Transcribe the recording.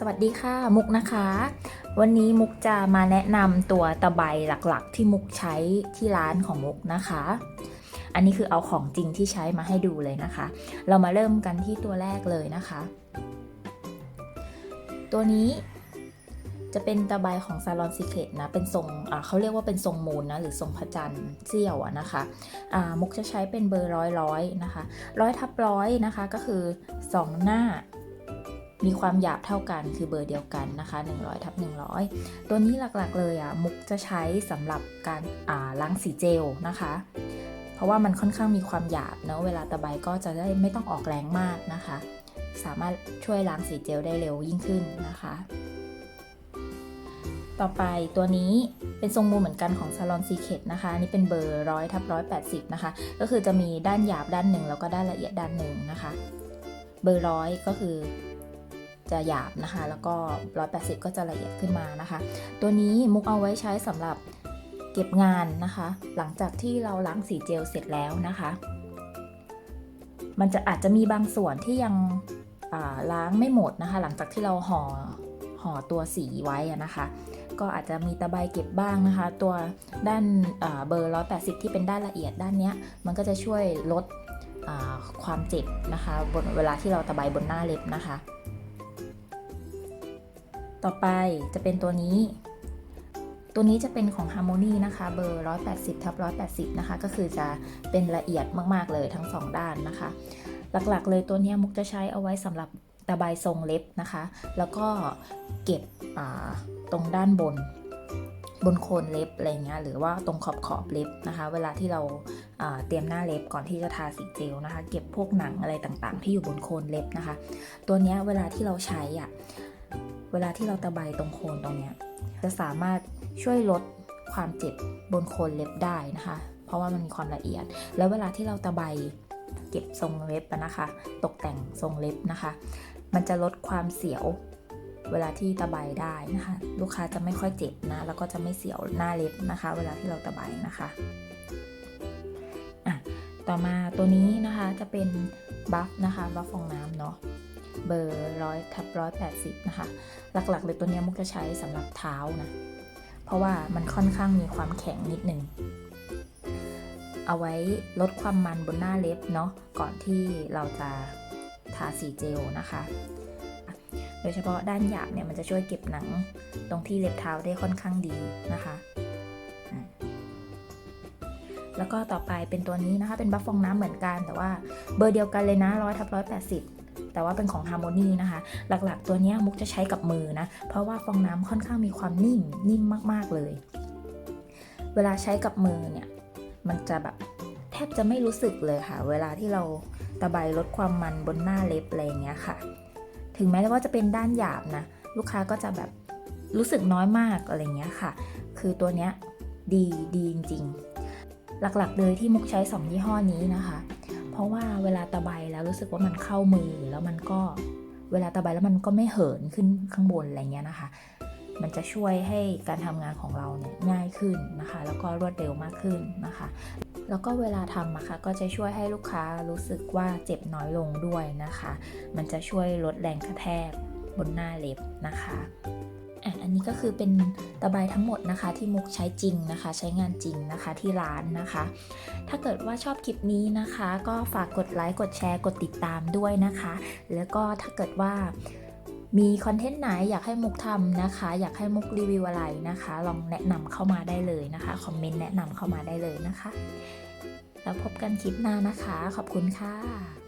สวัสดีค่ะมุกนะคะ วันนี้มุกจะมาแนะนำตัวตะไบหลักๆ ที่มุกใช้ที่ร้านของมุกนะคะ อันนี้คือเอาของจริงที่ใช้มาให้ดูเลยนะคะ เรามาเริ่มกันที่ตัวแรกเลยนะคะ ตัวนี้จะเป็นตะไบของซาลอนซิเคตนะ เป็นทรงเขาเรียกว่าเป็นทรงมูนนะ หรือทรงพระจันทร์เสี้ยวนะคะมุกจะใช้เป็นเบอร์ร้อยร้อยนะคะ ร้อยทับร้อยนะคะ ก็คือ 2 หน้า มีความหยาบเท่ากันคือเบอร์เดียวกันนะคะ100ทับ100 ตัวนี้หลักๆเลยอะมุกจะใช้สำหรับการล้างสีเจลนะคะ เพราะว่ามันค่อนข้างมีความหยาบเนอะเวลาตะไบก็จะได้ไม่ต้องออกแรงมากนะคะ สามารถช่วยล้างสีเจลได้เร็วยิ่งขึ้นนะคะ ต่อไปตัวนี้เป็นทรงมูเหมือนกันของ Salon Secret นะคะนนี่เป็นเบอร์ร้อยทับร้อยแปดสิบนะคะ ก็คือจะมีด้านหยาบด้านหนึ่งแล้วก็ด้านละเอียดด้านหนึ่งนะคะ เบอร์ร้อยก็คือ จะหยาบนะคะ แล้วก็ 180 ก็จะละเอียดขึ้นมานะคะ ตัวนี้มุกเอาไว้ใช้สำหรับเก็บงานนะคะ หลังจากที่เราล้างสีเจลเสร็จแล้วนะคะ มันจะอาจจะมีบางส่วนที่ยังล้างไม่หมดนะคะ หลังจากที่เราห่อห่อตัวสีไว้นะคะ ก็อาจจะมีตะไบเก็บบ้างนะคะ ตัวด้านอ่าเบอร์ 180 ที่เป็นด้านละเอียดด้านนี้มันก็จะช่วยลดความเจ็บนะคะบนเวลาที่เราตะไบบนหน้าเล็บนะคะ ต่อไปจะเป็นตัวนี้ ตัวนี้จะเป็นของ Harmony นะคะ เบอร์ 180ทับ180 นะคะ ก็คือจะเป็นละเอียดมาก ๆ เลยทั้ง 2 ด้านนะคะ หลักๆ เลยตัวนี้มุกจะใช้เอาไว้สำหรับตะไบทรงเล็บนะคะ แล้วก็เก็บตรงด้านบนบนโคนเล็บอะไรเงี้ยหรือว่าตรงขอบขอบเล็บนะคะ เวลาที่เราาเตรียมหน้าเล็บก่อนที่จะทาสีเจลนะคะ เก็บพวกหนังอะไรต่างๆ ที่อยู่บนโคนเล็บนะคะ ตัวนี้เวลาที่เราใช้อะ เวลาที่เราตะไบตรงโคนตรงเนี้ยจะสามารถช่วยลดความเจ็บบนโคนเล็บได้นะคะ เพราะว่ามันมีความละเอียด แล้วเวลาที่เราตะไบเก็บทรงเล็บนะคะ ตกแต่งทรงเล็บนะคะ มันจะลดความเสียวเวลาที่ตะไบได้นะคะ ลูกค้าจะไม่ค่อยเจ็บนะ แล้วก็จะไม่เสียวหน้าเล็บนะคะ เวลาที่เราตะไบนะคะอะต่อมาตัวนี้นะคะจะเป็นบัฟนะคะบัฟฟองน้ำเนาะ เบอร์ร้อยทับร้อยแปดสิบนะคะ หลักๆเลยตัวนี้มุกจะใช้สำหรับเท้านะ เพราะว่ามันค่อนข้างมีความแข็งนิดนึง เอาไว้ลดความมันบนหน้าเล็บเนาะ ก่อนที่เราจะทาสีเจลนะคะ โดยเฉพาะด้านหยาบเนี่ยมันจะช่วยเก็บหนังตรงที่เล็บเท้าได้ค่อนข้างดีนะคะอะแล้วก็ต่อไปเป็นตัวนี้นะคะ เป็นบัฟฟองน้ำเหมือนกันแต่ว่าเบอร์เดียวกันเลยนะร้อยทับร้อยแปดสิบ แต่ว่าเป็นของ Harmony นะคะ หลักๆ ตัวนี้มุกจะใช้กับมือนะ เพราะว่าฟองน้ำค่อนข้างมีความนิ่มนิ่มมากๆเลย เวลาใช้กับมือเนี่ย มันจะแบบแทบจะไม่รู้สึกเลยค่ะ เวลาที่เราตะไบลดความมันบนหน้าเล็บอะไรอย่างเงี้ยค่ะ ถึงแม้ว่าจะเป็นด้านหยาบนะ ลูกค้าก็จะแบบรู้สึกน้อยมากอะไรเงี้ยค่ะ คือตัวเนี้ยดีดีจริงๆ หลักๆ เลยที่มุกใช้สองยี่ห้อนี้นะคะ ราะว่าเวลาตะไบแล้วรู้สึกว่ามันเข้ามือแล้วมันก็เวลาตะไบแล้วมันก็ไม่เหินขึ้นข้างบนอะไรเงี้ยนะคะ มันจะช่วยให้การทำงานของเราเนี่ยง่ายขึ้นนะคะ แล้วก็รวดเร็วมากขึ้นนะคะ แล้วก็เวลาทำนะคะก็จะช่วยให้ลูกค้ารู้สึกว่าเจ็บน้อยลงด้วยนะคะ มันจะช่วยลดแรงกระแทกบนหน้าเล็บนะคะ อะอันนี้ก็คือเป็นตะไบทั้งหมดนะคะ ที่มุกใช้จริงนะคะ ใช้งานจริงนะคะที่ร้านนะคะ ถ้าเกิดว่าชอบคลิปนี้นะคะ ก็ฝากกดไลค์กดแชร์กดติดตามด้วยนะคะ แล้วก็ถ้าเกิดว่ามีคอนเทนต์ไหนอยากให้มุกทำนะคะ อยากให้มุกรีวิวอะไรนะคะ ลองแนะนำเข้ามาได้เลยนะคะคอมเมนต์แนะนำเข้ามาได้เลยนะคะ แล้วพบกันคลิปหน้านะคะ ขอบคุณค่ะ